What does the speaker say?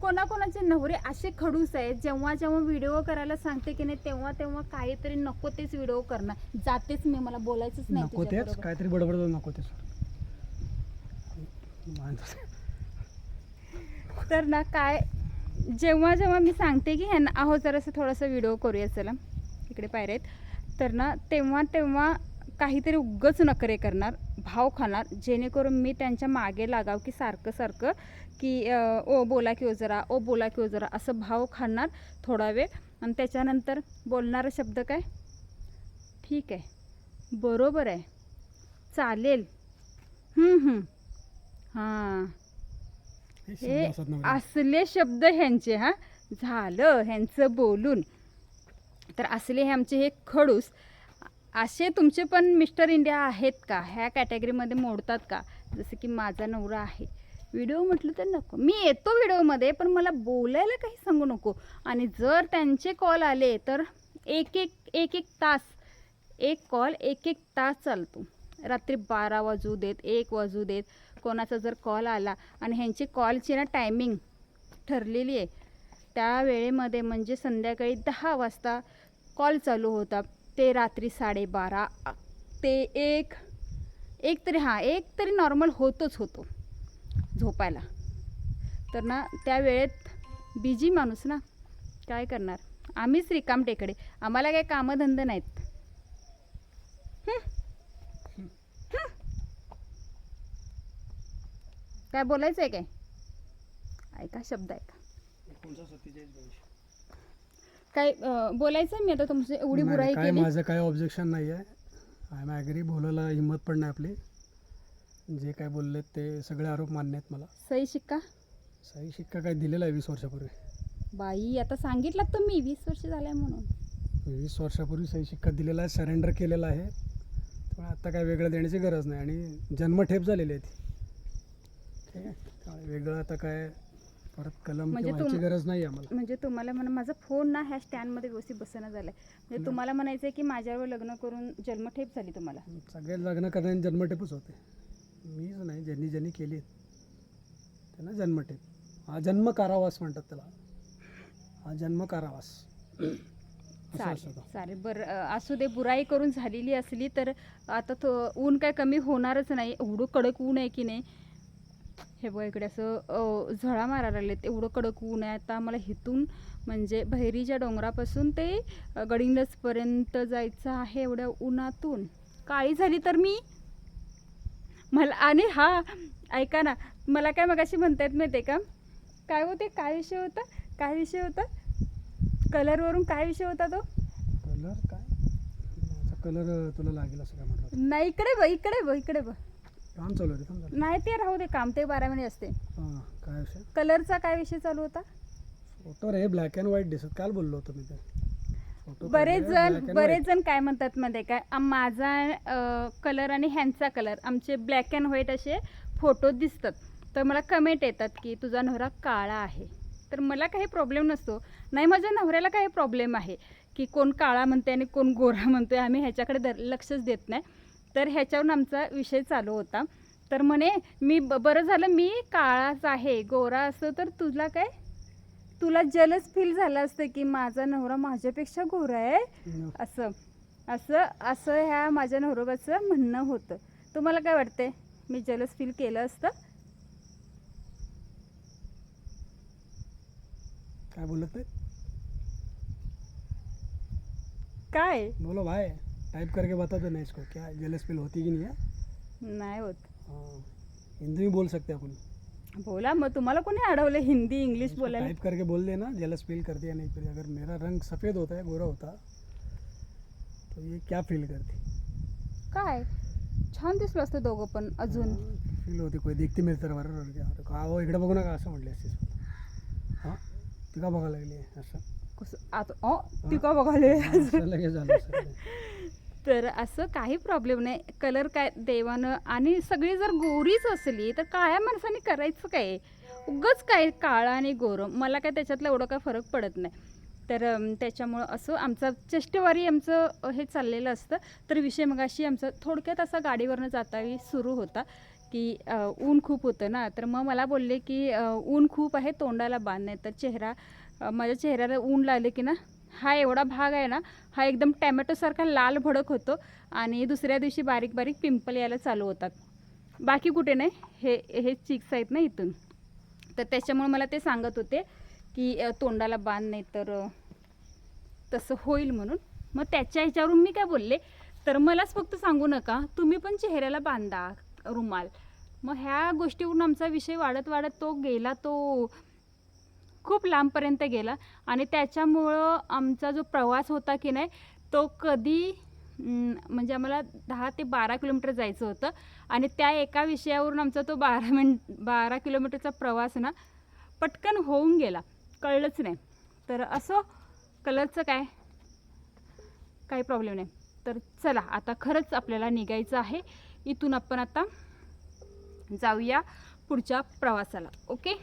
कोणाकोणाचे नवरे असे खडूस आहेत जेव्हा जेव्हा व्हिडिओ करायला सांगते की नाही तेव्हा तेव्हा काहीतरी नको तेच व्हिडिओ करणार. जातेच मी मला बोलायचंच नाही नको तेच तुझ्याबरोबर. काहीतरी बडबड नको तेच. तर ना काय जेव्हा जेव्हा मी सांगते की ह्यांना अहो जरासं थोडंसं व्हिडिओ करूया चला. इकडे पायरे आहेत. तर ना तेव्हा तेव्हा काहीतरी उग्गच नखरे करणार भाव खाणार जेणेकरून मी त्यांच्या मागे लागाव की सारखं सारखं की ओ बोला की ओ जरा ओ बोला की ओ जरा असं भाव खाणार थोडा वेळ. आणि त्याच्यानंतर बोलणारा शब्द काय? ठीक आहे. बरोबर आहे. चालेल. हम्म, हम्म. हां. हे. असले शब्द ह्यांचे हा. झालं ह्यांचं बोलून. तर असले हे आमचे हे खडूस असे तुमचे पण मिस्टर इंडिया आहेत का? ह्या कॅटेगरीमध्ये मोडतात का? जसं की माझा नवरा आहे. व्हिडिओ म्हटलं तर नको. मी येतो व्हिडिओमध्ये पण मला बोलायला काही सांगू नको. आणि जर त्यांचे कॉल आले तर एक एक एक एक तास एक कॉल एक एक तास चालतो. रात्री बारा वाजू देत एक वाजू देत. कोणाचा जर कॉल आला आणि ह्यांची कॉलची ना टायमिंग ठरलेली आहे त्या वेळेमध्ये म्हणजे संध्याकाळी दहा वाजता कॉल चालू होता ते रात्री साडेबारा. ते एक एक तरी हां एक तरी नॉर्मल होतोच होतो झोपायला. तर ना त्या वेळेत बिजी माणूस ना काय करणार? आम्हीच रिकाम टेकडे. आम्हाला काही कामधंदे नाहीत. काय बोलायचं आहे काय? ऐका शब्द ऐका. सत्तेचाळीस काय अं, बोलायचं आहे मी आता तुमची एवढी नाही, बुराई काय केली? माझं काय ऑब्जेक्शन नाही आहे आय एम ॲग्री बोलायला हिंमत पण नाही आपली. जे काय बोललेत ते सगळे आरोप मान्य आहेत मला. सही शिक्का? सही शिक्का काय दिलेला आहे वीस वर्षापूर्वी. बाई आता सांगितलं तुम्ही वीस वर्ष झालंय म्हणून. वीस वर्षापूर्वी सही शिक्का दिलेला आहे सरेंडर केलेला आहे. त्यामुळे आता काय वेगळं देण्याची गरज नाही आणि जन्मठेप झालेली आहे ती. ठीक आहे? त्यामुळे वेगळं आता काय परत कलम म्हणजे तुम- गरज नाही आम्हाला. म्हणजे तुम्हाला म्हणा माझा फोन ना ह्या स्टँडमध्ये व्यवस्थित बसणं झालाय. म्हणजे तुम्हाला म्हणायचं आहे की माझ्यावर लग्न करून जन्मठेप झाली तुम्हाला. सगळे लग्न करण्याने जन्मठेपच होते. मीच नाही ज्यांनी ज्यांनी केली त्यांना जन्मठेप. हा जन्म कारावास म्हणतात त्याला. हा जन्म कारावास. असं चालेल असतं चालेल. बरं अं, असू दे बुराई करून झालेली असली तर आता तो ऊन काय कमी होणारच नाही. एवढं कडक ऊन आहे की नाही? हे बघ इकडे असं झळा मारायला लागलेत. एवढं कडक ऊन आहे. आता आम्हाला हिथून म्हणजे बहिरीच्या डोंगरापासून ते अं, गडिंग्लजपर्यंत जायचं आहे एवढ्या उन्हातून. काळी झाली तर मी? मला आणि हा ऐका ना मला काय मगाशी म्हणता येत माहिती का? काय होते? काय विषय होता? काय विषय होता? कलरवरून काय विषय होता तो? कलर काय? कलर तुला लागेल असं काय म्हटलं नाही इकडे बघ इकडे बघ इकडे बघ. काम चालू जरा. नाही ते राहू दे काम ते बारा महिने असते. हां काय विषय? कलरचा काय विषय चालू होता? फोटो रे ब्लॅक अँड व्हाईट दिसत. काल बोललो होतो मी ते. फोटो बरेच काढले, black जण and बरेच. जण काय म्हणतात मध्ये काय आम- माझा कलर आणि ह्यांचा कलर आमचे ब्लॅक अँड व्हाईट असे फोटो दिसतात. तर मला कमेंट येतात की तुझा नवरा काळा आहे. तर मला काही प्रॉब्लेम नसतो. नाही माझ्या नवऱ्याला काही प्रॉब्लेम आहे. की कोण काळा म्हणते आणि कोण गोरा म्हणतोय आम्ही ह्याच्याकडे दर लक्षच देत नाही. तर ह्याच्यावरून आमचा विषय चालू होता. तर म्हणे मी बरं झालं मी काळाच आहे गोरा असतो तर तुला काय? तुला जलच फील झालं असतं की माझा नवरा माझ्यापेक्षा गोरा आहे. असं असं असं ह्या माझ्या नवरोबाचं म्हणणं होतं. तुम्हाला काय वाटतंय? मी जलस फील केलं असतं? काय बोलत काय? बोलो भाई टाइप करके बता दो ना इसको क्या जेलस फील होती कि नहीं है? नाही होत। हाँ, हिंदी में बोल सकते हैं अपन। बोला मग तुम्हाला कोणी अडवलं हिंदी इंग्लिश बोलायला? टाइप करके बोल देना जेलस फील करती है नहीं फिर अगर मेरा रंग सफ़ेद होता है गोरा होता तो ये क्या फील करती? काय? छान दिसलं असतं दोघं पण अजून. फील होती कोई देखती मेरी तरफ अरे अरे का हो इकडे बघू नका असं म्हटले असतीस हां ती का बघायला लागली असं. कसं आता अ ती का बघाले असं लगेच झालं असं. तर असं काही प्रॉब्लेम नाही. कलर काय देवानं आणि सगळी जर गोरीच असली तर काळ्या माणसाने करायचं काय? उगच काय काळा आणि गोरं? मला काय त्याच्यातलं एवढं काय फरक पडत नाही. तर त्याच्यामुळं असं आमचा चेष्टवारी आमचं हे चाललेलं असतं. तर विषय मगाशी आमचं थोडक्यात असा गाडीवरनं जातावी सुरू होता की ऊन खूप होतं ना. तर मग मला बोलले की ऊन खूप आहे तोंडाला बांध नाही. तर चेहरा माझ्या चेहऱ्याला ऊन लागले की ना हा एवढा भाग आहे ना हा एकदम टॅमॅटोसारखा लाल भडक होतो आणि दुसऱ्या दिवशी बारीक बारीक पिंपल यायला चालू होतात. बाकी कुठे नाही हे हे चिक्स आहेत ना इथून. तर त्याच्यामुळे मला ते सांगत होते की तोंडाला बांध नाही तर तसं होईल म्हणून. मग त्याच्या ह्याच्यावरून मी काय बोलले तर मलाच फक्त सांगू नका तुम्ही पण चेहऱ्याला बांधा रुमाल मग ह्या गोष्टीवरून आमचा विषय वाढत वाढत तो गेला तो. खूप लांबपर्यंत गेला. आणि त्याच्यामुळं आमचा जो प्रवास होता की नाही तो कधी म्हणजे आम्हाला दहा ते बारा किलोमीटर जायचं होतं. आणि त्या एका विषयावरून आमचा तो बारा मिन बारा किलोमीटरचा प्रवास ना पटकन होऊन गेला. कळलंच नाही. तर असं कलरचं काय? काही प्रॉब्लेम नाही. तर चला आता खरंच आपल्याला निघायचं आहे. इथून आपण आता जाऊया पुढच्या प्रवासाला. ओके